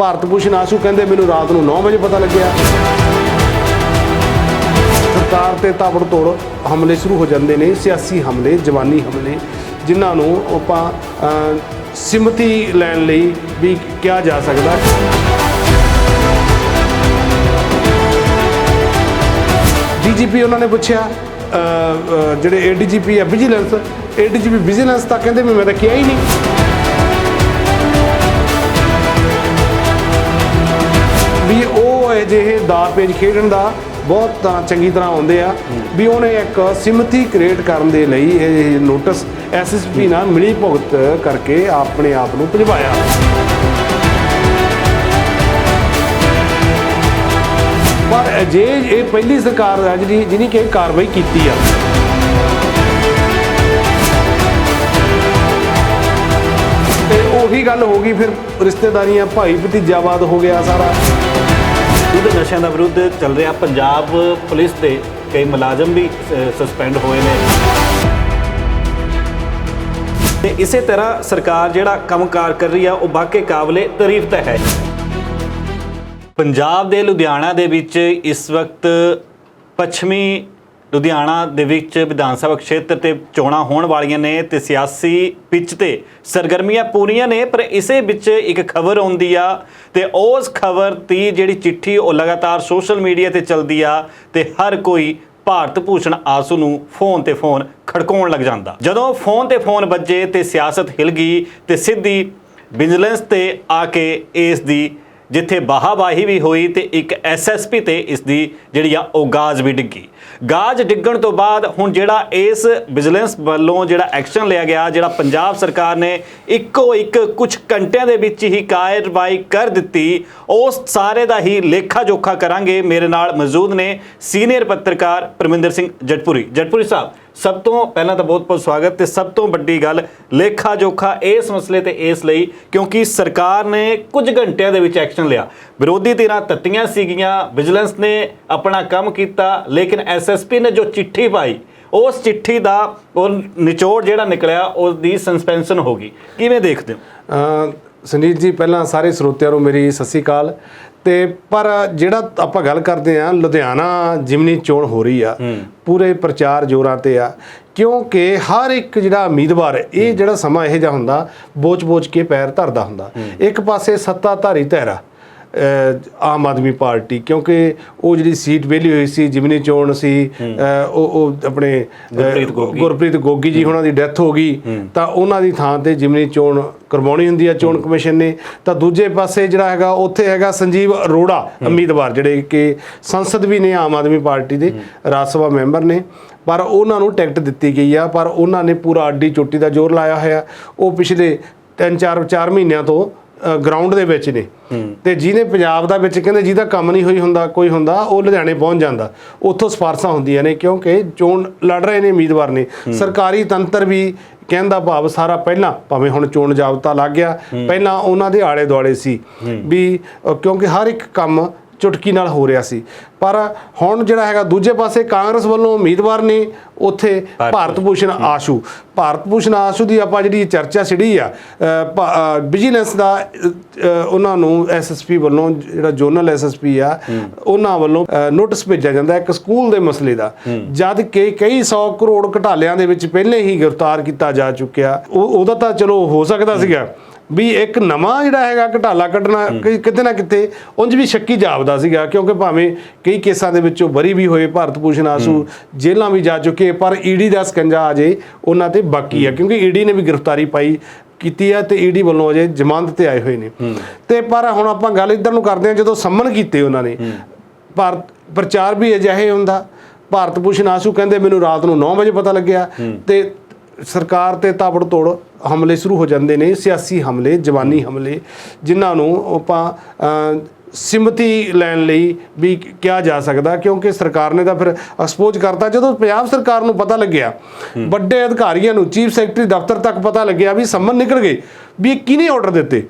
ਭਾਰਤ ਭੂਸ਼ਣ ਆਸ਼ੂ ਕਹਿੰਦੇ ਮੈਨੂੰ ਰਾਤ ਨੂੰ 9 ਵਜੇ ਪਤਾ ਲੱਗਿਆ। ਸਰਕਾਰ ਤੇ ਤਾਬੜ ਤੋੜ ਹਮਲੇ ਸ਼ੁਰੂ ਹੋ ਜਾਂਦੇ ਨੇ ਸਿਆਸੀ ਹਮਲੇ ਜਵਾਨੀ ਹਮਲੇ ਜਿਨ੍ਹਾਂ ਨੂੰ ਆਪਾਂ ਸਿਮਤੀ ਲੈਣ ਲਈ ਵੀ ਕਿਹਾ ਜਾ ਸਕਦਾ। ਡੀਜੀਪੀ ਉਹਨਾਂ ਨੇ ਪੁੱਛਿਆ ਅਹ, ਅਹ, ਜਿਹੜੇ ਏਡੀਜੀਪੀ ਹੈ ਵਿਜੀਲੈਂਸ ਏਡੀਜੀਪੀ ਵਿਜੀਲੈਂਸ ਤਾਂ ਕਹਿੰਦੇ ਵੀ ਮੈਂ ਤਾਂ ਕਿਹਾ ਹੀ ਨਹੀਂ। ਅਜਿਹੇ ਦਾ ਪੇਜ ਖੇਡਣ ਦਾ ਬਹੁਤ ਤਾਂ ਚੰਗੀ ਤਰ੍ਹਾਂ ਆਉਂਦੇ ਆ, ਵੀ ਉਹਨੇ ਇੱਕ ਸਿਮਤੀ ਕ੍ਰੀਏਟ ਕਰਨ ਦੇ ਲਈ ਇਹ ਨੋਟਿਸ ਐਸਐਸਪੀ ਨਾਲ ਮਿਲੀ ਭੁਗਤ ਕਰਕੇ ਆਪਣੇ ਆਪ ਨੂੰ ਭਜਵਾਇਆ। ਪਰ ਜੇ ਇਹ ਪਹਿਲੀ ਸਰਕਾਰ ਹੈ ਜਿਹੜੀ, ਜਿਹਨੇ ਕਿ ਕਾਰਵਾਈ ਕੀਤੀ ਆ। ਤੇ ਉਹੀ ਗੱਲ ਹੋ ਗਈ, ਫਿਰ ਰਿਸ਼ਤੇਦਾਰੀਆਂ ਭਾਈ ਭਤੀਜਾਵਾਦ ਹੋ ਗਿਆ ਸਾਰਾ। ਯੁੱਧ ਨਸ਼ਿਆਂ ਦਾ ਵਿਰੁੱਧ ਚੱਲ ਰਿਹਾ। ਪੰਜਾਬ ਪੁਲਿਸ ਦੇ ਕਈ ਮੁਲਾਜ਼ਮ ਵੀ ਸਸਪੈਂਡ ਹੋਏ ਨੇ। ਤੇ ਇਸੇ ਤਰ੍ਹਾਂ ਸਰਕਾਰ ਜਿਹੜਾ ਕੰਮਕਾਰ ਕਰ ਰਹੀ ਆ, ਉਹ ਵਾਕਈ ਕਾਬਲੇ ਤਾਰੀਫ ਤਾਂ ਹੈ। ਪੰਜਾਬ ਦੇ ਲੁਧਿਆਣਾ ਦੇ ਵਿੱਚ ਇਸ ਵਕਤ ਪੱਛਮੀ ਲੁਧਿਆਣਾ ਦੇ ਵਿੱਚ ਵਿਧਾਨ ਸਭਾ ਖੇਤਰ ਤੇ ਚੋਣਾਂ ਹੋਣ ਵਾਲੀਆਂ ਨੇ ਤੇ ਸਿਆਸੀ ਪਿੱਚ ਤੇ ਸਰਗਰਮੀਆਂ ਪੂਰੀਆਂ ਨੇ, ਪਰ ਇਸੇ ਵਿੱਚ ਇੱਕ ਖਬਰ ਆਉਂਦੀ ਆ ਤੇ ਉਸ ਖਬਰ ਦੀ ਜਿਹੜੀ ਚਿੱਠੀ ਉਹ ਲਗਾਤਾਰ ਸੋਸ਼ਲ ਮੀਡੀਆ ਤੇ ਚੱਲਦੀ ਆ ਤੇ ਹਰ ਕੋਈ ਭਾਰਤ ਭੂਸ਼ਣ ਆਸੂ ਨੂੰ ਫੋਨ ਤੇ ਫੋਨ ਖੜਕਾਉਣ ਲੱਗ ਜਾਂਦਾ। ਜਦੋਂ ਫੋਨ ਤੇ ਫੋਨ ਵੱਜੇ ਤੇ ਸਿਆਸਤ ਹਿਲ ਗਈ ਤੇ ਸਿੱਧੀ ਵਿਜੀਲੈਂਸ ਤੇ ਆ ਕੇ ਇਸ ਦੀ ਜਿੱਥੇ ਬਾਹਾਬਾਹੀ ਵੀ ਹੋਈ ਤੇ ਇੱਕ ਐਸਐਸਪੀ ਤੇ ਇਸ ਦੀ ਜਿਹੜੀ ਆ ਉਹ ਗਾਜ ਵੀ ਡਿੱਗੀ। ਗਾਜ ਡਿੱਗਣ ਤੋਂ ਬਾਅਦ ਹੁਣ ਜਿਹੜਾ ਇਸ ਵਿਜੀਲੈਂਸ ਵੱਲੋਂ ਜਿਹੜਾ ਐਕਸ਼ਨ ਲਿਆ ਗਿਆ, ਜਿਹੜਾ ਪੰਜਾਬ ਸਰਕਾਰ ਨੇ ਇੱਕੋ ਇੱਕ ਕੁਝ ਘੰਟਿਆਂ ਦੇ ਵਿੱਚ ਹੀ ਕਾਰਵਾਈ ਕਰ ਦਿੱਤੀ ਉਸ ਸਾਰੇ ਦਾ ਹੀ ਲੇਖਾ ਜੋਖਾ ਕਰਾਂਗੇ। ਮੇਰੇ ਨਾਲ ਮੌਜੂਦ ਨੇ ਸੀਨੀਅਰ ਪੱਤਰਕਾਰ ਪਰਮਿੰਦਰ ਸਿੰਘ ਜਟਪੁਰੀ। ਜਟਪੁਰੀ ਸਾਹਿਬ ਸਭ ਤੋਂ ਪਹਿਲਾਂ ਤਾਂ ਬਹੁਤ ਬਹੁਤ ਸਵਾਗਤ ਤੇ ਸਭ ਤੋਂ ਵੱਡੀ ਗੱਲ ਲੇਖਾ ਜੋਖਾ ਇਸ ਮਸਲੇ ਤੇ ਇਸ ਲਈ ਕਿਉਂਕਿ ਸਰਕਾਰ ਨੇ ਕੁਝ ਘੰਟਿਆਂ ਦੇ ਵਿੱਚ ਐਕਸ਼ਨ ਲਿਆ। ਵਿਰੋਧੀ ਧਿਰਾਂ ਤੱਤੀਆਂ ਸੀਗੀਆਂ, ਵਿਜੀਲੈਂਸ ਨੇ ਆਪਣਾ ਕੰਮ ਕੀਤਾ, ਲੇਕਿਨ ਐਸਐਸਪੀ ਨੇ ਜੋ ਚਿੱਠੀ ਪਾਈ, ਉਸ ਚਿੱਠੀ ਦਾ ਉਹ ਨਿਚੋੜ ਜਿਹੜਾ ਨਿਕਲਿਆ ਉਸ ਦੀ ਸਸਪੈਂਸ਼ਨ ਹੋ ਗਈ। ਕਿਵੇਂ ਦੇਖਦੇ ਹੋ? ਅ ਜੀ, ਪਹਿਲਾਂ ਸਾਰੇ ਸਰੋਤਿਆਂ ਨੂੰ ਮੇਰੀ ਸਤਿ ਸ੍ਰੀ ਅਕਾਲ। ਤੇ ਪਰ ਜਿਹੜਾ ਆਪਾਂ ਗੱਲ ਕਰਦੇ ਆ ਲੁਧਿਆਣਾ ਜਿਮਨੀ ਚੋਣ ਹੋ ਰਹੀ ਆ ਪੂਰੇ ਪ੍ਰਚਾਰ ਜੋਰਾਂ ਤੇ ਆ ਕਿਉਂਕਿ ਹਰ ਇੱਕ ਜਿਹੜਾ ਉਮੀਦਵਾਰ ਇਹ ਜਿਹੜਾ ਸਮਾਂ ਇਹੋ ਜਿਹਾ ਹੁੰਦਾ ਬੋਚ-ਬੋਚ ਕੇ ਪੈਰ ਧਰਦਾ ਹੁੰਦਾ। ਇੱਕ ਪਾਸੇ ਸੱਤਾਧਾਰੀ ਧਿਰ ਆ ਆਮ ਆਦਮੀ ਪਾਰਟੀ ਕਿਉਂਕਿ ਉਹ ਜਿਹੜੀ ਸੀਟ ਵੇਲੀ ਹੋਈ ਸੀ ਜਿਮਨੀ ਚੋਣ ਸੀ ਉਹ ਉਹ ਆਪਣੇ ਗੁਰਪ੍ਰੀਤ ਗੋਗੀ। ਗੁਰਪ੍ਰੀਤ ਗੋਗੀ ਜੀ ਉਹਨਾਂ ਦੀ ਡੈਥ ਹੋ ਗਈ। ਤਾਂ ਉਹਨਾਂ ਦੀ ਥਾਂ ਤੇ ਜਿਮਨੀ ਚੋਣ ਕਰਵਾਉਣੀ ਹੁੰਦੀ ਹੈ ਚੋਣ ਕਮਿਸ਼ਨ ਨੇ। ਤਾਂ ਦੂਜੇ ਪਾਸੇ ਜਿਹੜਾ ਹੈਗਾ ਉੱਥੇ ਹੈਗਾ ਸੰਜੀਵ ਅਰੋੜਾ ਉਮੀਦਵਾਰ ਜਿਹੜੇ ਕਿ ਸੰਸਦ ਵੀ ਨੇ ਆਮ ਆਦਮੀ ਪਾਰਟੀ ਦੇ ਰਾਜ ਸਭਾ ਮੈਂਬਰ ਨੇ। ਪਰ ਉਹਨਾਂ ਨੂੰ ਟਿਕਟ ਦਿੱਤੀ ਗਈ ਆ ਪਰ ਉਹਨਾਂ ਨੇ ਪੂਰਾ ਅੱਡੀ ਚੋਟੀ ਦਾ ਜ਼ੋਰ ਲਾਇਆ ਹੋਇਆ। ਉਹ ਪਿਛਲੇ 3-4 4 ਮਹੀਨਿਆਂ ਤੋਂ ਗਰਾਊਂਡ ਦੇ ਵਿੱਚ ਨੇ। ਤੇ ਜਿਹਨੇ ਪੰਜਾਬ ਦਾ ਵਿੱਚ ਕਹਿੰਦੇ ਜਿਹਦਾ ਕੰਮ ਨਹੀਂ ਹੋਈ ਹੁੰਦਾ ਕੋਈ ਹੁੰਦਾ ਉਹ ਲੁਧਿਆਣੇ ਪਹੁੰਚ ਜਾਂਦਾ। ਉੱਥੋਂ ਸਪਾਰਸਾਂ ਹੁੰਦੀਆਂ ਨੇ ਕਿਉਂਕਿ ਚੋਣ ਲੜ ਰਹੇ ਨੇ ਉਮੀਦਵਾਰ ਨੇ। ਸਰਕਾਰੀ ਤੰਤਰ ਵੀ ਕਹਿੰਦਾ ਭਾਵ ਸਾਰਾ ਪਹਿਲਾਂ ਭਾਵੇਂ ਹੁਣ ਚੋਣ ਜਾਬਤਾ ਲੱਗ ਗਿਆ ਪਹਿਲਾਂ ਉਹਨਾਂ ਦੇ ਆਲੇ ਦੁਆਲੇ ਸੀ ਵੀ ਕਿਉਂਕਿ ਹਰ ਇੱਕ ਕੰਮ ਚੁਟਕੀ ਨਾਲ ਹੋ ਰਿਹਾ ਸੀ। ਪਰ ਹੁਣ ਜਿਹੜਾ ਹੈਗਾ ਦੂਜੇ ਪਾਸੇ ਕਾਂਗਰਸ ਵੱਲੋਂ ਉਮੀਦਵਾਰ ਨੇ ਉੱਥੇ ਭਾਰਤ ਭੂਸ਼ਣ ਆਸ਼ੂ। ਭਾਰਤ ਭੂਸ਼ਣ ਆਸ਼ੂ ਦੀ ਆਪਾਂ ਜਿਹੜੀ ਚਰਚਾ ਛਿੜੀ ਆ ਵਿਜੀਲੈਂਸ ਦਾ ਉਹਨਾਂ ਨੂੰ ਐਸਐਸਪੀ ਵੱਲੋਂ ਜਿਹੜਾ ਜੋਨਲ ਐਸਐਸਪੀ ਆ ਉਹਨਾਂ ਵੱਲੋਂ ਨੋਟਿਸ ਭੇਜਿਆ ਜਾਂਦਾ ਇੱਕ ਸਕੂਲ ਦੇ ਮਸਲੇ ਦਾ। ਜਦ ਕਿ ਕਈ 100 ਕਰੋੜ ਘਟਾਲਿਆਂ ਦੇ ਵਿੱਚ ਪਹਿਲੇ ਹੀ ਗ੍ਰਿਫਤਾਰ ਕੀਤਾ ਜਾ ਚੁੱਕਿਆ। ਉਹ ਉਹਦਾ ਤਾਂ ਚਲੋ ਹੋ ਸਕਦਾ ਸੀਗਾ। ਵੀ ਇੱਕ ਨਵਾਂ ਜਿਹੜਾ ਹੈਗਾ ਘਟਾਲਾ ਕੱਢਣਾ ਕਿਤੇ ਨਾ ਕਿਤੇ ਉਂਝ ਵੀ ਸ਼ੱਕੀ ਜਾਪਦਾ ਸੀਗਾ ਕਿਉਂਕਿ ਭਾਵੇਂ ਕਈ ਕੇਸਾਂ ਦੇ ਵਿੱਚੋਂ ਬਰੀ ਵੀ ਹੋਏ ਭਾਰਤ ਭੂਸ਼ਣ ਆਸੂ ਜੇਲ੍ਹਾਂ ਵੀ ਜਾ ਚੁੱਕੇ ਪਰ ਈਡੀ ਦਾ ਸਕੰਜਾ ਅਜੇ ਉਹਨਾਂ ਤੇ ਬਾਕੀ ਆ ਕਿਉਂਕਿ ਈਡੀ ਨੇ ਵੀ ਗ੍ਰਿਫਤਾਰੀ ਪਾਈ ਕੀਤੀ ਆ ਤੇ ਈਡੀ ਵੱਲੋਂ ਅਜੇ ਜ਼ਮਾਨਤ ਤੇ ਆਏ ਹੋਏ ਨੇ। ਤੇ ਪਰ ਹੁਣ ਆਪਾਂ ਗੱਲ ਇੱਧਰ ਨੂੰ ਕਰਦੇ ਹਾਂ ਜਦੋਂ ਸੰਮਨ ਕੀਤੇ ਉਹਨਾਂ ਨੇ ਭਾਰਤ ਪ੍ਰਚਾਰ ਵੀ ਅਜਿਹੇ ਹੁੰਦਾ ਭਾਰਤ ਭੂਸ਼ਣ ਆਸੂ ਕਹਿੰਦੇ ਮੈਨੂੰ ਰਾਤ ਨੂੰ 9 ਵਜੇ ਪਤਾ ਲੱਗਿਆ ਤੇ ਸਰਕਾਰ ਤੇ ਤਾਬੜਤੋੜ ਹਮਲੇ ਸ਼ੁਰੂ ਹੋ ਜਾਂਦੇ ਨੇ ਸਿਆਸੀ ਹਮਲੇ ਜਵਾਨੀ ਹਮਲੇ ਜਿਨ੍ਹਾਂ ਨੂੰ ਆਪਾਂ ਸਿਮਤੀ ਲੈਣ ਲਈ ਵੀ ਕਿਹਾ ਜਾ ਸਕਦਾ ਕਿਉਂਕਿ ਸਰਕਾਰ ਨੇ ਤਾਂ ਫਿਰ ਐਕਸਪੋਜ਼ ਕਰਤਾ। ਜਦੋਂ ਪੰਜਾਬ ਸਰਕਾਰ ਨੂੰ ਪਤਾ ਲੱਗਿਆ ਵੱਡੇ ਅਧਿਕਾਰੀਆਂ ਨੂੰ ਚੀਫ ਸੈਕਟਰੀ ਦਫ਼ਤਰ ਤੱਕ ਪਤਾ ਲੱਗਿਆ ਵੀ ਸੰਮਨ ਨਿਕਲ ਗਏ ਵੀ ਇਹ ਕਿਹਨੇ ਆਰਡਰ ਦਿੱਤੇ?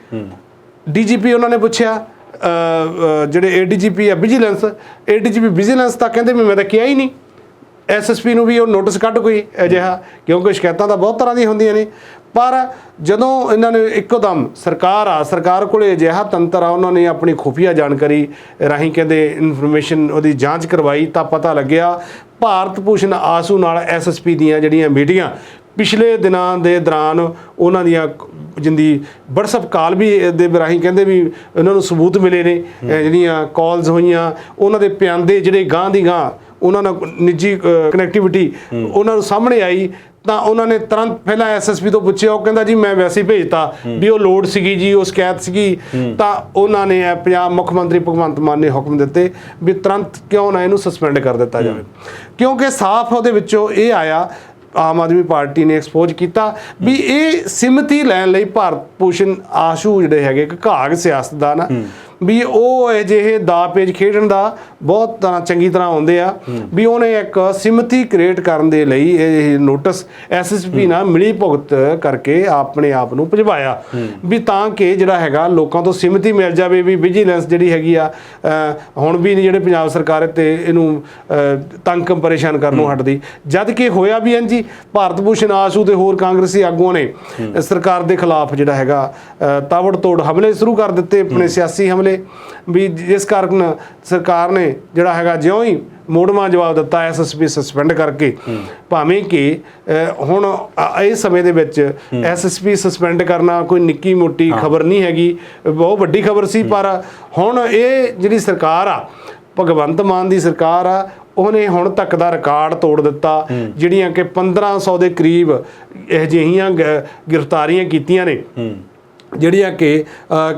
ਡੀਜੀਪੀ ਉਹਨਾਂ ਨੇ ਪੁੱਛਿਆ ਜਿਹੜੇ ਏਡੀਜੀਪੀ ਆ ਵਿਜੀਲੈਂਸ ਏਡੀਜੀਪੀ ਵਿਜੀਲੈਂਸ ਤਾਂ ਕਹਿੰਦੇ ਵੀ ਮੈਂ ਤਾਂ ਕਿਹਾ ਹੀ ਨਹੀਂ। ਐਸਐਸਪੀ ਨੂੰ ਵੀ ਉਹ ਨੋਟਿਸ ਕੱਢ ਕੋਈ ਅਜਿਹਾ, ਕਿਉਂਕਿ ਸ਼ਿਕਾਇਤਾਂ ਤਾਂ ਬਹੁਤ ਤਰ੍ਹਾਂ ਦੀਆਂ ਹੁੰਦੀਆਂ ਨੇ। ਪਰ ਜਦੋਂ ਇਹਨਾਂ ਨੇ ਇੱਕੋਦਮ ਸਰਕਾਰ ਆ, ਸਰਕਾਰ ਕੋਲੇ ਅਜਿਹਾ ਤੰਤਰ ਆ, ਉਹਨਾਂ ਨੇ ਆਪਣੀ ਖੁਫੀਆ ਜਾਣਕਾਰੀ ਰਾਹੀਂ ਕਹਿੰਦੇ ਇਨਫੋਰਮੇਸ਼ਨ ਉਹਦੀ ਜਾਂਚ ਕਰਵਾਈ ਤਾਂ ਪਤਾ ਲੱਗਿਆ ਭਾਰਤ ਭੂਸ਼ਣ ਆਸੂ ਨਾਲ ਐਸਐਸਪੀ ਦੀਆਂ ਜਿਹੜੀਆਂ ਮੀਟਿੰਗਾਂ ਪਿਛਲੇ ਦਿਨਾਂ ਦੇ ਦੌਰਾਨ ਉਹਨਾਂ ਦੀਆਂ ਜਿੰਦੀ WhatsApp ਕਾਲ ਵੀ ਦੇ ਰਾਹੀਂ ਕਹਿੰਦੇ ਵੀ ਉਹਨਾਂ ਨੂੰ ਸਬੂਤ ਮਿਲੇ ਨੇ ਜਿਹੜੀਆਂ ਕਾਲਸ ਹੋਈਆਂ, ਉਹਨਾਂ ਦੇ ਪਿਆਂਦੇ ਜਿਹੜੇ ਗਾਂ ਦੀ ਗਾਂ ਉਹਨਾਂ ਨਾਲ ਨਿੱਜੀ ਕਨੈਕਟੀਵਿਟੀ ਉਹਨਾਂ ਨੂੰ ਸਾਹਮਣੇ ਆਈ ਤਾਂ ਉਹਨਾਂ ਨੇ ਤੁਰੰਤ ਪਹਿਲਾਂ ਐਸਐਸਪੀ ਤੋਂ ਪੁੱਛਿਆ ਉਹ ਕਹਿੰਦਾ ਜੀ ਮੈਂ ਵੈਸੇ ਹੀ ਭੇਜਤਾ ਵੀ ਉਹ ਲੋਡ ਸੀਗੀ ਜੀ ਉਹ ਸ਼ਿਕਾਇਤ ਸੀਗੀ। ਤਾਂ ਉਹਨਾਂ ਨੇ ਇਹ ਪੰਜਾਬ ਮੁੱਖ ਮੰਤਰੀ ਭਗਵੰਤ ਮਾਨ ਨੇ ਹੁਕਮ ਦਿੱਤੇ ਵੀ ਤੁਰੰਤ ਕਿਉਂ ਨਾ ਇਹਨੂੰ ਸਸਪੈਂਡ ਕਰ ਦਿੱਤਾ ਜਾਵੇ। ਕਿਉਂਕਿ ਸਾਫ਼ ਉਹਦੇ ਵਿੱਚੋਂ ਇਹ ਆਇਆ ਆਮ ਆਦਮੀ ਪਾਰਟੀ ਨੇ ਐਕਸਪੋਜ਼ ਕੀਤਾ ਵੀ ਇਹ ਸਿਮਤੀ ਲੈਣ ਲਈ ਭਾਰਤ ਭੂਸ਼ਣ ਆਸ਼ੂ ਜਿਹੜੇ ਹੈਗੇ ਇੱਕ ਘਾਗ ਸਿਆਸਤਦਾਨ ਆ। ਵੀ ਉਹ ਅਜਿਹੇ ਦਾ ਪੇਜ ਖੇਡਣ ਦਾ ਬਹੁਤ ਤਰ੍ਹਾਂ ਚੰਗੀ ਤਰ੍ਹਾਂ ਆਉਂਦੇ ਆ ਵੀ ਉਹਨੇ ਇੱਕ ਸਿਮਤੀ ਕ੍ਰੀਏਟ ਕਰਨ ਦੇ ਲਈ ਇਹ ਨੋਟਿਸ ਐਸਐਸਪੀ ਨਾਲ ਮਿਲੀ ਭੁਗਤ ਕਰਕੇ ਆਪਣੇ ਆਪ ਨੂੰ ਭਜਵਾਇਆ। ਵੀ ਤਾਂ ਕਿ ਜਿਹੜਾ ਹੈਗਾ ਲੋਕਾਂ ਤੋਂ ਸਿਮਤੀ ਮਿਲ ਜਾਵੇ ਵੀ ਵਿਜੀਲੈਂਸ ਜਿਹੜੀ ਹੈਗੀ ਆ ਹੁਣ ਵੀ ਨਹੀਂ ਜਿਹੜੇ ਪੰਜਾਬ ਸਰਕਾਰ ਤੇ ਇਹਨੂੰ ਤੰਗ ਪਰੇਸ਼ਾਨ ਕਰਨ ਨੂੰ ਹਟਦੀ। ਜਦ ਕਿ ਹੋਇਆ ਵੀ ਹੀ ਭਾਰਤ ਭੂਸ਼ਣ ਆਸ਼ੂ ਤੇ ਹੋਰ ਕਾਂਗਰਸੀ ਆਗੂਆਂ ਨੇ ਸਰਕਾਰ ਦੇ ਖਿਲਾਫ ਜਿਹੜਾ ਹੈਗਾ ਅਹ, ਤਾਬੜਤੋੜ ਹਮਲੇ ਸ਼ੁਰੂ ਕਰ ਦਿੱਤੇ ਆਪਣੇ ਸਿਆਸੀ ਹਮਲੇ ਵੀ ਜਿਸ ਕਾਰਨ ਸਰਕਾਰ ਨੇ ਜਿਹੜਾ ਹੈਗਾ ਜਿਉਂ ਹੀ ਮੋੜਵਾਂ ਜਵਾਬ ਦਿੱਤਾ ਐਸਐਸਪੀ ਸਸਪੈਂਡ ਕਰਕੇ। ਭਾਵੇਂ ਕਿ ਹੁਣ ਇਸ ਸਮੇਂ ਦੇ ਵਿੱਚ ਐਸਐਸਪੀ ਸਸਪੈਂਡ ਕਰਨਾ ਕੋਈ ਨਿੱਕੀ ਮੋਟੀ ਖਬਰ ਨਹੀਂ ਹੈਗੀ। ਬਹੁਤ ਵੱਡੀ ਖਬਰ ਸੀ ਪਰ ਹੁਣ ਇਹ ਜਿਹੜੀ ਸਰਕਾਰ ਆ ਭਗਵੰਤ ਮਾਨ ਦੀ ਸਰਕਾਰ ਆ ਉਹਨੇ ਹੁਣ ਤੱਕ ਦਾ ਰਿਕਾਰਡ ਤੋੜ ਦਿੱਤਾ। ਜਿਹੜੀਆਂ ਕਿ 1500 ਦੇ ਕਰੀਬ ਇਹ ਜਿਹੀਆਂ ਗ੍ਰਿਫਤਾਰੀਆਂ ਕੀਤੀਆਂ ਨੇ। ਜਿਹੜੀਆਂ ਕਿ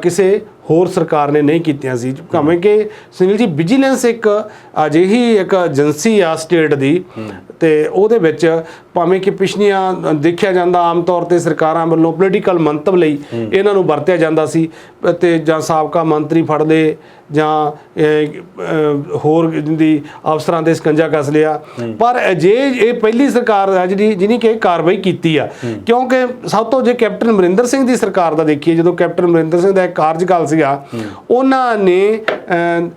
ਕਿਸੇ ਹੋਰ ਸਰਕਾਰ ਨੇ ਨਹੀਂ ਕੀਤੀਆਂ ਸੀ। ਭਾਵੇਂ ਕਿ ਸੁਨੀਲ ਜੀ ਵਿਜੀਲੈਂਸ ਇੱਕ ਅਜਿਹੀ ਇੱਕ ਏਜੰਸੀ ਆ ਸਟੇਟ ਦੀ ਤੇ ਉਹਦੇ ਵਿੱਚ ਭਾਵੇਂ ਕਿ ਪਿਛਲੀਆਂ, ਦੇਖਿਆ ਜਾਂਦਾ ਆਮ ਤੌਰ ਤੇ ਸਰਕਾਰਾਂ ਵੱਲੋਂ ਪੋਲੀਟੀਕਲ ਮੰਤਵ ਲਈ ਇਹਨਾਂ ਨੂੰ ਵਰਤਿਆ ਜਾਂਦਾ ਸੀ ਤੇ ਜਾਂ ਸਾਬਕਾ ਮੰਤਰੀ ਫੜ ਲਏ ਜਾਂ ਹੋਰ ਦੀ ਅਫਸਰਾਂ ਦੇ ਸਕੰਜਾ ਕੱਸ ਲਿਆ। ਪਰ ਜੇ ਇਹ ਪਹਿਲੀ ਸਰਕਾਰ ਆ ਜਿਹੜੀ ਜਿਹਨੇ ਕਿ ਇਹ ਕਾਰਵਾਈ ਕੀਤੀ ਆ। ਕਿਉਂਕਿ ਸਭ ਤੋਂ ਜੇ ਕੈਪਟਨ ਅਮਰਿੰਦਰ ਸਿੰਘ ਦੀ ਸਰਕਾਰ ਦਾ ਦੇਖੀਏ, ਜਦੋਂ ਕੈਪਟਨ ਅਮਰਿੰਦਰ ਸਿੰਘ ਦਾ ਇੱਕ ਕਾਰਜਕਾਲ ਸੀਗਾ। ਉਹਨਾਂ ਨੇ ਅ,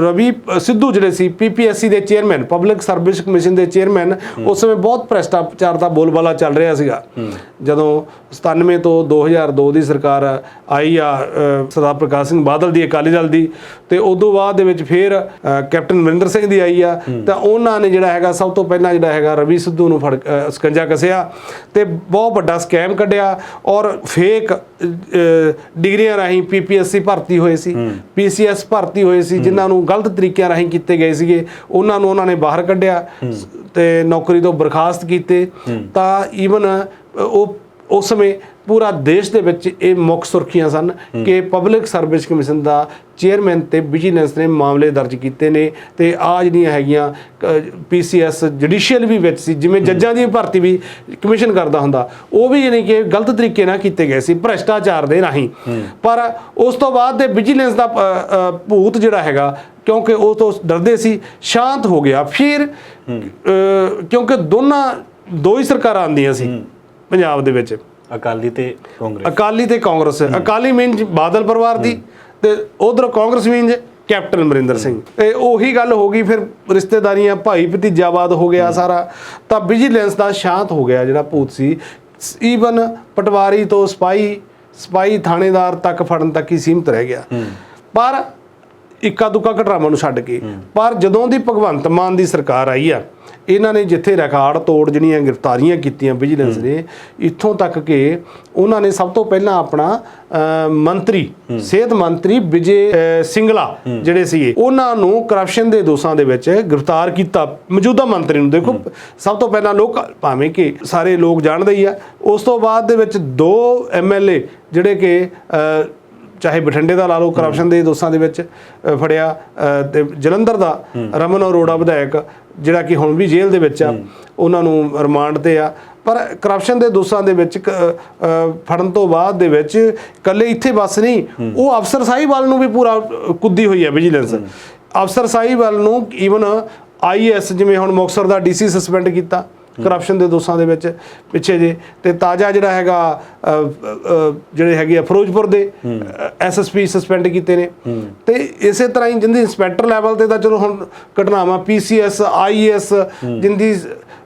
ਰਵੀ ਸਿੱਧੂ ਜਿਹੜੇ ਸੀ ਪੀਪੀਐਸਸੀ ਦੇ ਚੇਅਰਮੈਨ ਪਬਲਿਕ ਸਰਵਿਸ ਕਮਿਸ਼ਨ ਦੇ ਚੇਅਰਮੈਨ ਉਸ ਸਮੇਂ ਬਹੁਤ ਭ੍ਰਿਸ਼ਟਾਚਾਰ ਦਾ ਬੋਲਬਾਲਾ ਚੱਲ ਰਿਹਾ ਸੀਗਾ। ਜਦੋਂ 97 ਤੋਂ 2002 ਦੀ ਸਰਕਾਰ ਆਈ ਆ ਸਰਦਾਰ ਪ੍ਰਕਾਸ਼ ਸਿੰਘ ਬਾਦਲ ਦੀ ਅਕਾਲੀ ਦਲ ਦੀ ਤੇ ਉਦੋਂ ਬਾਅਦ ਦੇ ਵਿੱਚ ਫਿਰ ਕੈਪਟਨ ਅਮਰਿੰਦਰ ਸਿੰਘ ਦੀ ਆਈ ਆ। ਤਾਂ ਉਹਨਾਂ ਨੇ ਜਿਹੜਾ ਹੈਗਾ ਸਭ ਤੋਂ ਪਹਿਲਾਂ ਜਿਹੜਾ ਹੈਗਾ ਰਵੀ ਸਿੱਧੂ ਨੂੰ ਫੜ ਸਕੰਜਾ ਕਸਿਆ ਤੇ ਬਹੁਤ ਵੱਡਾ ਸਕੈਮ ਕੱਢਿਆ ਔਰ ਫੇਕ ਡਿਗਰੀਆਂ ਰਾਹੀਂ ਪੀਪੀਐਸਸੀ ਭਰਤੀ ਹੋਏ ਸੀ। ਪੀਸੀਐਸ ਭਰਤੀ ਹੋਏ ਸੀ ਜਿਨ੍ਹਾਂ ਨੂੰ ਗਲਤ ਤਰੀਕਿਆਂ ਰਾਹੀਂ ਕੀਤੇ ਗਏ ਸੀਗੇ ਉਹਨਾਂ ਨੂੰ ਉਹਨਾਂ ਨੇ ਬਾਹਰ ਕੱਢਿਆ ਤੇ ਨੌਕਰੀ ਤੋਂ ਬਰਖਾਸਤ ਕੀਤੇ ਤਾਂ ਈਵਨ ਉਹ ਉਸ ਸਮੇਂ ਪੂਰਾ ਦੇਸ਼ ਦੇ ਵਿੱਚ ਇਹ ਮੁੱਖ ਸੁਰਖੀਆਂ ਸਨ ਕਿ ਪਬਲਿਕ ਸਰਵਿਸ ਕਮਿਸ਼ਨ ਦਾ ਚੇਅਰਮੈਨ ਤੇ ਵਿਜੀਲੈਂਸ ਨੇ ਮਾਮਲੇ ਦਰਜ ਕੀਤੇ ਨੇ ਤੇ ਆ ਜਿਹੜੀਆਂ ਹੈਗੀਆਂ ਪੀਸੀਐਸ ਜੁਡੀਸ਼ੀਅਲ ਵੀ ਵਿੱਚ ਸੀ ਜਿਵੇਂ ਜੱਜਾਂ ਦੀ ਭਰਤੀ ਵੀ ਕਮਿਸ਼ਨ ਕਰਦਾ ਹੁੰਦਾ ਉਹ ਵੀ ਯਾਨੀ ਕਿ ਗਲਤ ਤਰੀਕੇ ਨਾਲ ਕੀਤੇ ਗਏ ਸੀ ਭ੍ਰਿਸ਼ਟਾਚਾਰ ਦੇ ਰਾਹੀਂ। ਪਰ ਉਸ ਤੋਂ ਬਾਅਦ ਦੇ ਵਿਜੀਲੈਂਸ ਦਾ ਭੂਤ ਜਿਹੜਾ ਹੈਗਾ ਕਿਉਂਕਿ ਉਹ ਤੋਂ ਡਰਦੇ ਸੀ ਸ਼ਾਂਤ ਹੋ ਗਿਆ ਫਿਰ ਕਿਉਂਕਿ ਦੋਨਾਂ ਦੋ ਹੀ ਸਰਕਾਰਾਂ ਆਉਂਦੀਆਂ ਸੀ। ਪੰਜਾਬ ਦੇ ਵਿੱਚ। ਅਕਾਲੀ ਤੇ ਕਾਂਗਰਸ। ਅਕਾਲੀ ਤੇ ਕਾਂਗਰਸ। ਅਕਾਲੀ ਮੀਨਜ ਬਾਦਲ ਪਰਿਵਾਰ ਦੀ ਤੇ ਉਧਰ ਕਾਂਗਰਸ ਮੀਨਜ ਕੈਪਟਨ ਅਮਰਿੰਦਰ ਸਿੰਘ। ਇਹ ਉਹੀ ਗੱਲ ਹੋ ਗਈ ਫਿਰ ਰਿਸ਼ਤੇਦਾਰੀਆਂ ਭਾਈ ਭਤੀਜਾਵਾਦ ਹੋ ਗਿਆ ਸਾਰਾ। ਤਾਂ ਵਿਜੀਲੈਂਸ ਦਾ ਸ਼ਾਂਤ ਹੋ ਗਿਆ ਜਿਹੜਾ ਭੂਤ ਸੀ। ਈਵਨ ਪਟਵਾਰੀ ਤੋਂ ਸਪਾਈ ਸਪਾਈ ਥਾਣੇਦਾਰ ਤੱਕ ਫੜਨ ਤੱਕ ਹੀ ਸੀਮਤ ਰਹਿ ਗਿਆ। ਪਰ ਇੱਕਾ ਦੁੱਕਾ ਘਟਰਾਵਾਂ ਨੂੰ ਛੱਡ ਕੇ। ਪਰ ਜਦੋਂ ਦੀ ਭਗਵੰਤ ਮਾਨ ਦੀ ਸਰਕਾਰ ਆਈ ਆ, ਇਹਨਾਂ ਨੇ ਜਿੱਥੇ ਰਿਕਾਰਡ ਤੋੜ ਜਿਹੜੀਆਂ ਗ੍ਰਿਫਤਾਰੀਆਂ ਕੀਤੀਆਂ ਵਿਜੀਲੈਂਸ ਨੇ, ਇੱਥੋਂ ਤੱਕ ਕਿ ਉਹਨਾਂ ਨੇ ਸਭ ਤੋਂ ਪਹਿਲਾਂ ਆਪਣਾ ਮੰਤਰੀ, ਸਿਹਤ ਮੰਤਰੀ ਵਿਜੇ ਸਿੰਗਲਾ ਜਿਹੜੇ ਸੀਗੇ, ਉਹਨਾਂ ਨੂੰ ਕਰਪਸ਼ਨ ਦੇ ਦੋਸ਼ਾਂ ਦੇ ਵਿੱਚ ਗ੍ਰਿਫਤਾਰ ਕੀਤਾ। ਮੌਜੂਦਾ ਮੰਤਰੀ ਨੂੰ ਦੇਖੋ, ਸਭ ਤੋਂ ਪਹਿਲਾਂ ਲੋਕ ਭਾਵੇਂ ਕਿ ਸਾਰੇ ਲੋਕ ਜਾਣਦੇ ਹੀ ਆ, ਉਸ ਤੋਂ ਬਾਅਦ ਦੇ ਵਿੱਚ ਦੋ ਐਮਐਲਏ ਜਿਹੜੇ ਕਿ ਚਾਹੇ ਬਠਿੰਡੇ ਦਾ ਲਾ ਲਓ ਕਰਪਸ਼ਨ ਦੇ ਦੋਸ਼ਾਂ ਦੇ ਵਿੱਚ ਫੜਿਆ ਅ, ਤੇ ਜਲੰਧਰ ਦਾ ਰਮਨ ਅਰੋੜਾ ਵਿਧਾਇਕ ਜਿਹੜਾ ਕਿ ਹੁਣ ਵੀ ਜੇਲ੍ਹ ਦੇ ਵਿੱਚ ਆ ਉਹਨਾਂ ਨੂੰ ਰਿਮਾਂਡ ਤੇ ਆ। ਪਰ ਕਰਪਸ਼ਨ ਦੇ ਦੋਸ਼ਾਂ ਦੇ ਵਿੱਚ ਕ- ਫੜਨ ਤੋਂ ਬਾਅਦ ਦੇ ਵਿੱਚ ਕੱਲੇ ਇੱਥੇ ਬਸ ਨਹੀਂ ਉਹ ਅਫਸਰ ਸਾਹਿਬਾਲ ਨੂੰ ਵੀ ਪੂਰਾ ਕੁੱਦੀ ਹੋਈ ਹੈ ਵਿਜੀਲੈਂਸ ਅਫਸਰ ਸਾਹਿਬਾਲ ਨੂੰ ਈਵਨ ਆਈਐਸ ਜਿਵੇਂ ਹੁਣ ਮੁਕਤਸਰ ਦਾ ਡੀਸੀ ਸਸਪੈਂਡ ਕੀਤਾ। ਕਰਪਸ਼ਨ ਦੇ ਦੋਸ਼ਾਂ ਦੇ ਵਿੱਚ ਪਿੱਛੇ ਜੇ। ਤੇ ਤਾਜ਼ਾ ਜਿਹੜਾ ਹੈਗਾ ਜਿਹੜੇ ਹੈਗੇ ਆ ਫਿਰੋਜ਼ਪੁਰ ਦੇ ਐਸਐਸਪੀ ਸਸਪੈਂਡ ਕੀਤੇ ਨੇ। ਤੇ ਇਸੇ ਤਰ੍ਹਾਂ ਹੀ ਜਿੰਦੀ ਇੰਸਪੈਕਟਰ ਲੈਵਲ ਤੇ ਤਾਂ ਚਲੋ ਹੁਣ ਘਟਨਾਵਾਂ ਪੀਸੀਐਸ ਆਈਐਸ ਜਿੰਦੀ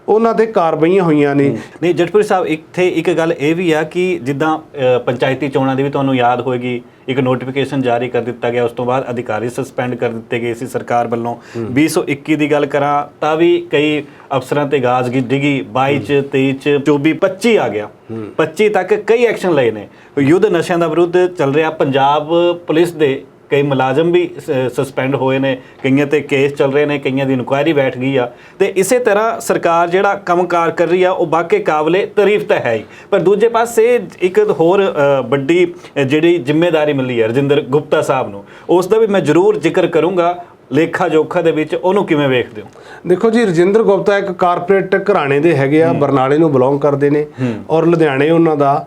ਉਹਨਾਂ ਤੇ ਕਾਰਵਾਈਆਂ ਹੋਈਆਂ ਨੇ। ਨਹੀਂ ਜਟਪੁਰੀ ਸਾਹਿਬ ਇੱਥੇ ਇੱਕ ਗੱਲ ਇਹ ਵੀ ਆ ਕਿ ਜਿੱਦਾਂ ਪੰਚਾਇਤੀ ਚੋਣਾਂ ਦੀ ਵੀ ਤੁਹਾਨੂੰ ਯਾਦ ਹੋਏਗੀ ਇੱਕ ਨੋਟੀਫਿਕੇਸ਼ਨ ਜਾਰੀ ਕਰ ਦਿੱਤਾ ਗਿਆ ਉਸ ਤੋਂ ਬਾਅਦ ਅਧਿਕਾਰੀ ਸਸਪੈਂਡ ਕਰ ਦਿੱਤੇ ਗਏ ਸੀ ਸਰਕਾਰ ਵੱਲੋਂ। 2021 ਦੀ ਗੱਲ ਕਰਾਂ ਤਾਂ ਵੀ ਕਈ ਅਫਸਰਾਂ ਤੇ ਗਾਜ਼ ਡਿੱਗੀ 22 ਚ 23 ਚ 24 25 ਆ ਗਿਆ। 25 ਤੱਕ ਕਈ ਐਕਸ਼ਨ ਲਏ ਨੇ। ਯੁੱਧ ਨਸ਼ਿਆਂ ਦਾ ਵਿਰੁੱਧ ਚੱਲ ਰਿਹਾ ਪੰਜਾਬ ਪੁਲਿਸ ਦੇ ਕਈ ਮੁਲਾਜ਼ਮ ਵੀ ਸਸਪੈਂਡ ਹੋਏ ਨੇ ਕਈਆਂ ਤੇ ਕੇਸ ਚੱਲ ਰਹੇ ਨੇ ਕਈਆਂ ਦੀ ਇਨਕੁਆਇਰੀ ਬੈਠ ਗਈ ਆ। ਤੇ ਇਸੇ ਤਰ੍ਹਾਂ ਸਰਕਾਰ ਜਿਹੜਾ ਕੰਮਕਾਰ ਕਰ ਰਹੀ ਆ ਉਹ ਬਾਕੀ ਕਾਬਲੇ ਤਾਰੀਫ ਤਾਂ ਹੈ ਹੀ। ਪਰ ਦੂਜੇ ਪਾਸੇ ਇੱਕ ਹੋਰ ਵੱਡੀ ਜਿਹੜੀ ਜ਼ਿੰਮੇਵਾਰੀ ਮਿਲੀ ਹੈ ਰਜਿੰਦਰ ਗੁਪਤਾ ਸਾਹਿਬ ਨੂੰ ਉਸ ਦਾ ਵੀ ਮੈਂ ਜ਼ਰੂਰ ਜ਼ਿਕਰ ਕਰੂੰਗਾ ਲੇਖਾ ਜੋਖਾ ਦੇ ਵਿੱਚ ਉਹਨੂੰ ਕਿਵੇਂ ਵੇਖਦੇ ਹੋ? ਦੇਖੋ ਜੀ ਰਜਿੰਦਰ ਗੁਪਤਾ ਇੱਕ ਕਾਰਪੋਰੇਟ ਘਰਾਣੇ ਦੇ ਹੈਗੇ ਆ ਬਰਨਾਲੇ ਨੂੰ ਬਿਲੋਂਗ ਕਰਦੇ ਨੇ ਔਰ ਲੁਧਿਆਣੇ ਉਹਨਾਂ ਦਾ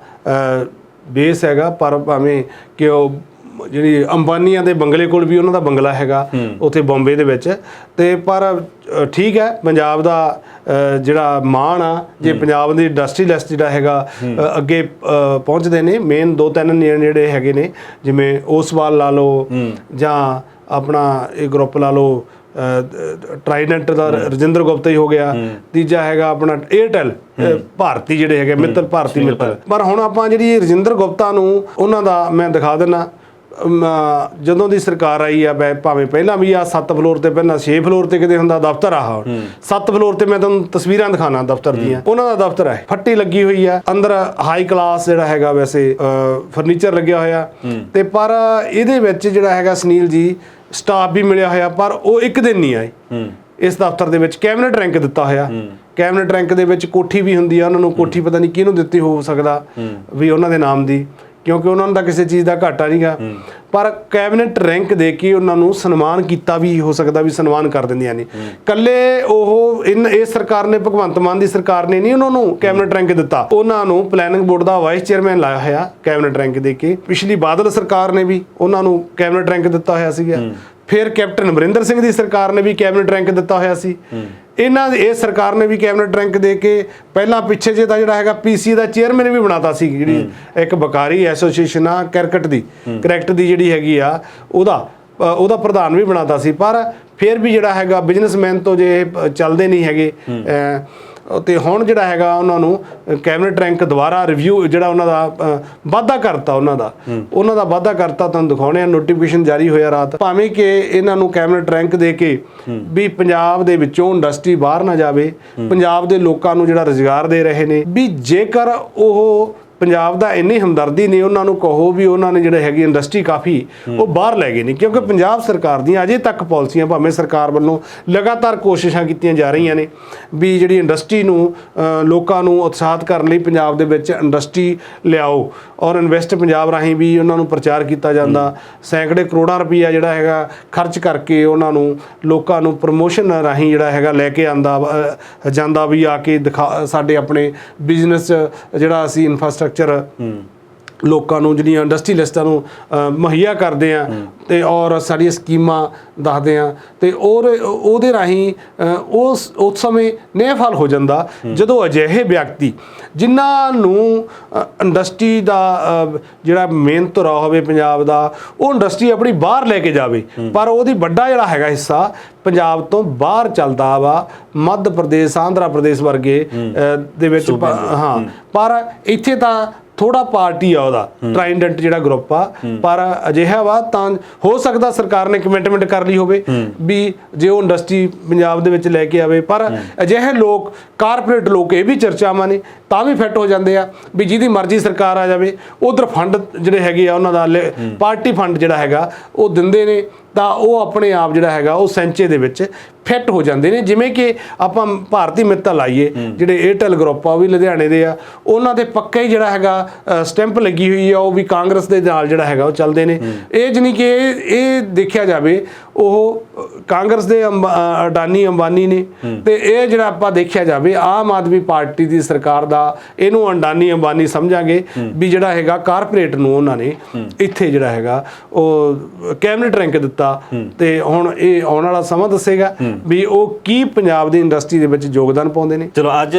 ਬੇਸ ਹੈਗਾ ਪਰ ਭਾਵੇਂ ਕਿ ਉਹ ਜਿਹੜੀ ਅੰਬਾਨੀਆਂ ਦੇ ਬੰਗਲੇ ਕੋਲ ਵੀ ਉਹਨਾਂ ਦਾ ਬੰਗਲਾ ਹੈਗਾ ਉੱਥੇ ਬੰਬੇ ਦੇ ਵਿੱਚ। ਤੇ ਪਰ ਠੀਕ ਹੈ ਪੰਜਾਬ ਦਾ ਜਿਹੜਾ ਮਾਣ ਆ ਜੇ ਪੰਜਾਬ ਦੀ ਇੰਡਸਟਰੀ ਲਿਸਟ ਜਿਹੜਾ ਹੈਗਾ ਅੱਗੇ ਪਹੁੰਚਦੇ ਨੇ ਮੇਨ ਦੋ ਤਿੰਨ ਜਿਹੜੇ ਹੈਗੇ ਨੇ ਜਿਵੇਂ ਓਸਵਾਲ ਲਾ ਲਓ ਜਾਂ ਆਪਣਾ ਇਹ ਗਰੁੱਪ ਲਾ ਲਓ ਟ੍ਰਾਈਡੈਂਟ ਦਾ ਰਜਿੰਦਰ ਗੁਪਤਾ ਹੀ ਹੋ ਗਿਆ। ਤੀਜਾ ਹੈਗਾ ਆਪਣਾ 에ਅਰਟੈਲ ਭਾਰਤੀ ਜਿਹੜੇ ਹੈਗੇ ਮਿੱਤਰ ਭਾਰਤੀ ਮਿੱਤਰ। ਪਰ ਹੁਣ ਆਪਾਂ ਜਿਹੜੀ ਰਜਿੰਦਰ ਗੁਪਤਾ ਨੂੰ ਉਹਨਾਂ ਦਾ ਮੈਂ ਦਿਖਾ ਦਿੰਨਾ ਜਦੋਂ ਦੀ ਸਰਕਾਰ ਆਈ ਆ ਬੈ- ਭਾਵੇਂ ਪਹਿਲਾਂ ਵੀ ਆ 7 ਫਲੋਰ ਤੇ ਪਹਿਲਾਂ 6 ਫਲੋਰ ਤੇ ਕਿਤੇ ਹੁੰਦਾ ਦਫ਼ਤਰ ਆ ਹੁਣ 7 ਫਲੋਰ ਤੇ ਮੈਂ ਤੁਹਾਨੂੰ ਤਸਵੀਰਾਂ ਦਿਖਾਣਾ ਦਫ਼ਤਰ ਦੀਆਂ। ਉਹਨਾਂ ਦਾ ਦਫ਼ਤਰ ਹੈ। ਫੱਟੀ ਲੱਗੀ ਹੋਈ ਆ। ਅੰਦਰ ਹਾਈ ਕਲਾਸ ਜਿਹੜਾ ਹੈਗਾ ਵੈਸੇ ਫਰਨੀਚਰ ਲੱਗਿਆ ਹੋਇਆ। ਤੇ ਪਰ ਇਹਦੇ ਵਿੱਚ ਜਿਹੜਾ ਹੈਗਾ ਸੁਨੀਲ ਜੀ ਸਟਾਫ ਵੀ ਮਿਲਿਆ ਹੋਇਆ ਪਰ ਉਹ ਇੱਕ ਦਿਨ ਨਹੀਂ ਆਏ। ਇਸ ਦਫ਼ਤਰ ਦੇ ਵਿੱਚ ਕੈਬਨਿਟ ਰੈਂਕ ਦਿੱਤਾ ਹੋਇਆ। ਕੈਬਨਿਟ ਰੈਂਕ ਦੇ ਵਿੱਚ ਕੋਠੀ ਵੀ ਹੁੰਦੀ ਆ। ਉਹਨਾਂ ਨੂੰ ਕੋਠੀ ਪਤਾ ਨਹੀਂ ਕਿਹਨੂੰ ਦਿੱਤੀ ਹੋ ਸਕਦਾ ਵੀ ਉਹਨਾਂ ਦੇ ਨਾਮ ਦੀ। ਕਿਉਂਕਿ ਉਹਨਾਂ ਨੂੰ ਤਾਂ ਕਿਸੇ ਚੀਜ਼ ਦਾ ਘਾਟਾ ਨਹੀਂਗਾ। ਪਰ ਕੈਬਨਿਟ ਰੈਂਕ ਦੇ ਕੇ ਉਹਨਾਂ ਨੂੰ ਸਨਮਾਨ ਕੀਤਾ ਵੀ ਹੋ ਸਕਦਾ ਵੀ ਸਨਮਾਨ ਕਰ ਦਿੰਦੀਆਂ ਨੇ। ਕੱਲੇ ਉਹ ਇਹ ਸਰਕਾਰ ਨੇ ਭਗਵੰਤ ਮਾਨ ਦੀ ਸਰਕਾਰ ਨੇ ਨਹੀਂ ਉਹਨਾਂ ਨੂੰ ਕੈਬਨਿਟ ਰੈਂਕ ਦਿੱਤਾ। ਉਹਨਾਂ ਨੂੰ ਪਲੈਨਿੰਗ ਬੋਰਡ ਦਾ ਵਾਈਸ ਚੇਅਰਮੈਨ ਲਾਇਆ ਹੋਇਆ ਕੈਬਨਿਟ ਰੈਂਕ ਦੇ ਕੇ। ਪਿਛਲੀ ਬਾਦਲ ਸਰਕਾਰ ਨੇ ਵੀ ਉਹਨਾਂ ਨੂੰ ਕੈਬਨਿਟ ਰੈਂਕ ਦਿੱਤਾ ਹੋਇਆ ਸੀਗਾ। ਫਿਰ ਕੈਪਟਨ ਅਮਰਿੰਦਰ ਸਿੰਘ ਦੀ ਸਰਕਾਰ ਨੇ ਵੀ ਕੈਬਨਿਟ ਰੈਂਕ ਦਿੱਤਾ ਹੋਇਆ ਸੀ। ਇਹਨਾਂ ਦੀ ਇਹ ਸਰਕਾਰ ਨੇ ਵੀ ਕੈਬਨਿਟ ਰੈਂਕ ਦੇ ਕੇ ਪਹਿਲਾਂ ਪਿੱਛੇ ਜੇ ਤਾਂ ਜਿਹੜਾ ਹੈਗਾ ਪੀਸੀ ਦਾ ਚੇਅਰਮੈਨ ਵੀ ਬਣਾਤਾ ਸੀ, ਜਿਹੜੀ ਇੱਕ ਬਕਾਰੀ ਐਸੋਸੀਏਸ਼ਨ ਆ, ਕ੍ਰਿਕਟ ਦੀ ਕ੍ਰਿਕਟ ਦੀ ਜਿਹੜੀ ਹੈਗੀ ਆ, ਉਹਦਾ ਉਹਦਾ ਪ੍ਰਧਾਨ ਵੀ ਬਣਾਤਾ ਸੀ। ਪਰ ਫਿਰ ਵੀ ਜਿਹੜਾ ਹੈਗਾ ਬਿਜ਼ਨਸਮੈਨ ਤੋਂ ਜੇ ਚੱਲਦੇ ਨਹੀਂ ਹੈਗੇ ਤੇ ਹੁਣ ਜਿਹੜਾ ਹੈਗਾ ਉਹਨਾਂ ਨੂੰ ਕੈਬਨਿਟ ਰੈਂਕ ਦੁਬਾਰਾ ਰਿਵਿਊ ਜਿਹੜਾ ਉਹਨਾਂ ਦਾ ਵਾਧਾ ਕਰਤਾ ਉਹਨਾਂ ਦਾ। ਉਹਨਾਂ ਦਾ ਵਾਧਾ ਕਰਤਾ ਤੁਹਾਨੂੰ ਦਿਖਾਉਣੇ ਆ ਨੋਟੀਫਿਕੇਸ਼ਨ ਜਾਰੀ ਹੋਇਆ ਰਾਤ। ਭਾਵੇਂ ਕਿ ਇਹਨਾਂ ਨੂੰ ਕੈਬਨਿਟ ਰੈਂਕ ਦੇ ਕੇ ਵੀ ਪੰਜਾਬ ਦੇ ਵਿੱਚੋਂ ਇੰਡਸਟਰੀ ਬਾਹਰ ਨਾ ਜਾਵੇ ਪੰਜਾਬ ਦੇ ਲੋਕਾਂ ਨੂੰ ਜਿਹੜਾ ਰੋਜ਼ਗਾਰ ਦੇ ਰਹੇ ਨੇ ਵੀ ਜੇਕਰ ਉਹ ਪੰਜਾਬ ਦਾ ਇੰਨੀ ਹਮਦਰਦੀ ਨੇ ਉਹਨਾਂ ਨੂੰ ਕਹੋ ਵੀ ਉਹਨਾਂ ਨੇ ਜਿਹੜੇ ਹੈਗੀ ਇੰਡਸਟਰੀ ਕਾਫੀ ਉਹ ਬਾਹਰ ਲੈ ਗਏ ਨੇ ਕਿਉਂਕਿ ਪੰਜਾਬ ਸਰਕਾਰ ਦੀਆਂ ਅਜੇ ਤੱਕ ਪਾਲਿਸੀਆਂ ਭਾਵੇਂ ਸਰਕਾਰ ਵੱਲੋਂ ਲਗਾਤਾਰ ਕੋਸ਼ਿਸ਼ਾਂ ਕੀਤੀਆਂ ਜਾ ਰਹੀਆਂ ਨੇ ਵੀ ਜਿਹੜੀ ਇੰਡਸਟਰੀ ਨੂੰ ਲੋਕਾਂ ਨੂੰ ਉਤਸ਼ਾਹਿਤ ਕਰਨ ਲਈ ਪੰਜਾਬ ਦੇ ਵਿੱਚ ਇੰਡਸਟਰੀ ਲਿਆਓ। ਔਰ ਇਨਵੈਸਟ ਪੰਜਾਬ ਰਾਹੀਂ ਵੀ ਉਹਨਾਂ ਨੂੰ ਪ੍ਰਚਾਰ ਕੀਤਾ ਜਾਂਦਾ। ਸੈਂਕੜੇ ਕਰੋੜਾਂ ਰੁਪਈਆ ਜਿਹੜਾ ਹੈਗਾ ਖਰਚ ਕਰਕੇ ਉਹਨਾਂ ਨੂੰ ਲੋਕਾਂ ਨੂੰ ਪ੍ਰਮੋਸ਼ਨ ਰਾਹੀਂ ਜਿਹੜਾ ਹੈਗਾ ਲੈ ਕੇ ਆਂਦਾ ਜਾਂਦਾ ਵੀ ਆ ਕੇ ਦਿਖਾ, ਸਾਡੇ ਆਪਣੇ ਬਿਜ਼ਨਸ ਜਿਹੜਾ ਅਸੀਂ ਇਨਫਰਾਸਟ੍ਰਕਚਰ ਲੋਕਾਂ ਨੂੰ ਜਿਹੜੀਆਂ ਇੰਡਸਟਰੀ ਲਿਸਟਾਂ ਨੂੰ ਮੁਹੱਈਆ ਕਰਦੇ ਆ ਤੇ ਔਰ ਸਾਡੀਆਂ ਸਕੀਮਾਂ ਦੱਸਦੇ ਆ ਤੇ ਔਰ ਉਹਦੇ ਰਾਹੀਂ ਉਸ ਉਸ ਸਮੇਂ ਨੇਫਲ ਹੋ ਜਾਂਦਾ ਜਦੋਂ ਅਜਿਹੇ ਵਿਅਕਤੀ ਜਿਨ੍ਹਾਂ ਨੂੰ ਇੰਡਸਟਰੀ ਦਾ ਜਿਹੜਾ ਮੇਨ ਧੁਰਾ ਹੋਵੇ ਪੰਜਾਬ ਦਾ ਉਹ ਇੰਡਸਟਰੀ ਆਪਣੀ ਬਾਹਰ ਲੈ ਕੇ ਜਾਵੇ। ਪਰ ਉਹਦੀ ਵੱਡਾ ਜਿਹੜਾ ਹੈਗਾ ਹਿੱਸਾ ਪੰਜਾਬ ਤੋਂ ਬਾਹਰ ਚੱਲਦਾ ਵਾ ਮੱਧ ਪ੍ਰਦੇਸ਼ ਆਂਧਰਾ ਪ੍ਰਦੇਸ਼ ਵਰਗੇ ਦੇ ਵਿੱਚ ਹਾਂ। ਪਰ ਇੱਥੇ ਤਾਂ ਥੋੜਾ ਪਾਰਟੀ ਆ ਉਹਦਾ ਟ੍ਰਾਈਡੈਂਟ ਜਿਹੜਾ ਗਰੁੱਪ ਆ। ਪਰ ਅਜਿਹਾ ਵਾ ਤਾਂ ਹੋ ਸਕਦਾ ਸਰਕਾਰ ਨੇ ਕਮਿਟਮੈਂਟ ਕਰ ਲਈ ਹੋਵੇ ਵੀ ਜੇ ਉਹ ਇੰਡਸਟਰੀ ਪੰਜਾਬ ਦੇ ਵਿੱਚ ਲੈ ਕੇ ਆਵੇ। ਪਰ ਅਜਿਹੇ ਲੋਕ ਕਾਰਪੋਰੇਟ ਲੋਕ ਇਹ ਵੀ ਚਰਚਾਵਾਂ ਨੇ ਤਾਂ ਵੀ ਫਿੱਟ ਹੋ ਜਾਂਦੇ ਆ ਵੀ ਜਿਹਦੀ ਮਰਜ਼ੀ ਸਰਕਾਰ ਆ ਜਾਵੇ। ਉਧਰ ਫੰਡ ਜਿਹੜੇ ਹੈਗੇ ਆ ਉਹਨਾਂ ਦਾ ਪਾਰਟੀ ਫੰਡ ਜਿਹੜਾ ਹੈਗਾ ਉਹ ਦਿੰਦੇ ਨੇ। ਤਾਂ ਉਹ ਆਪਣੇ ਆਪ ਜਿਹੜਾ ਹੈਗਾ ਉਹ ਸੈਂਚੇ ਦੇ ਵਿੱਚ ਫਿੱਟ ਹੋ ਜਾਂਦੇ ਨੇ। ਜਿਵੇਂ ਕਿ ਆਪਾਂ ਭਾਰਤੀ ਮਿੱਤਲ ਲਾਈਏ ਜਿਹੜੇ 에ਅਰਟੈਲ ਗਰੁੱਪ ਆ ਉਹ ਵੀ ਲੁਧਿਆਣੇ ਦੇ ਆ। ਉਹਨਾਂ ਦੇ ਪੱਕਾ ਹੀ ਜਿਹੜਾ ਹੈਗਾ ਸਟੈਂਪ ਲੱਗੀ ਹੋਈ ਆ ਉਹ ਵੀ ਕਾਂਗਰਸ ਦੇ ਨਾਲ ਜਿਹੜਾ ਹੈਗਾ ਉਹ ਚੱਲਦੇ ਨੇ। ਇਹ ਜਨੀ ਕਿ ਇਹ ਇਹ ਦੇਖਿਆ ਜਾਵੇ ਉਹ ਕਾਂਗਰਸ ਦੇ ਅਡਾਨੀ ਅੰਬਾਨੀ ਨੇ। ਤੇ ਇਹ ਜਿਹੜਾ ਆਪਾਂ ਦੇਖਿਆ ਜਾਵੇ ਆਮ ਆਦਮੀ ਪਾਰਟੀ ਦੀ ਸਰਕਾਰ ਦਾ ਇਹਨੂੰ ਅਡਾਨੀ ਅੰਬਾਨੀ ਸਮਝਾਂਗੇ ਵੀ ਜਿਹੜਾ ਹੈਗਾ ਕਾਰਪੋਰੇਟ ਨੂੰ ਉਹਨਾਂ ਨੇ ਇੱਥੇ ਜਿਹੜਾ ਹੈਗਾ ਉਹ ਕੈਬਨਿਟ ਰੈਂਕ ਦਿੱਤਾ। ਤੇ ਹੁਣ ਇਹ ਆਉਣ ਵਾਲਾ ਸਮਾਂ ਦੱਸੇਗਾ ਵੀ ਉਹ ਕੀ ਪੰਜਾਬ ਦੀ ਇੰਡਸਟਰੀ ਦੇ ਵਿੱਚ ਯੋਗਦਾਨ ਪਾਉਂਦੇ ਨੇ। ਚਲੋ ਅੱਜ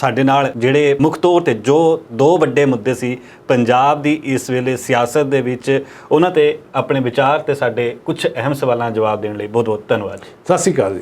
ਸਾਡੇ ਨਾਲ ਜਿਹੜੇ ਮੁੱਖ ਤੌਰ ਤੇ ਜੋ ਦੋ ਵੱਡੇ ਮੁੱਦੇ ਸੀ ਪੰਜਾਬ ਦੀ ਇਸ ਵੇਲੇ ਸਿਆਸਤ ਦੇ ਵਿੱਚ ਉਹਨਾਂ ਤੇ ਆਪਣੇ ਵਿਚਾਰ ਤੇ ਸਾਡੇ ਕੁਝ ਅਹਿਮ ਸਵਾਲਾਂ ਦਾ ਜਵਾਬ ਦੇਣ ਲਈ ਬਹੁਤ ਬਹੁਤ ਧੰਨਵਾਦ ਸਤਿ ਸ਼੍ਰੀ ਅਕਾਲ ਜੀ।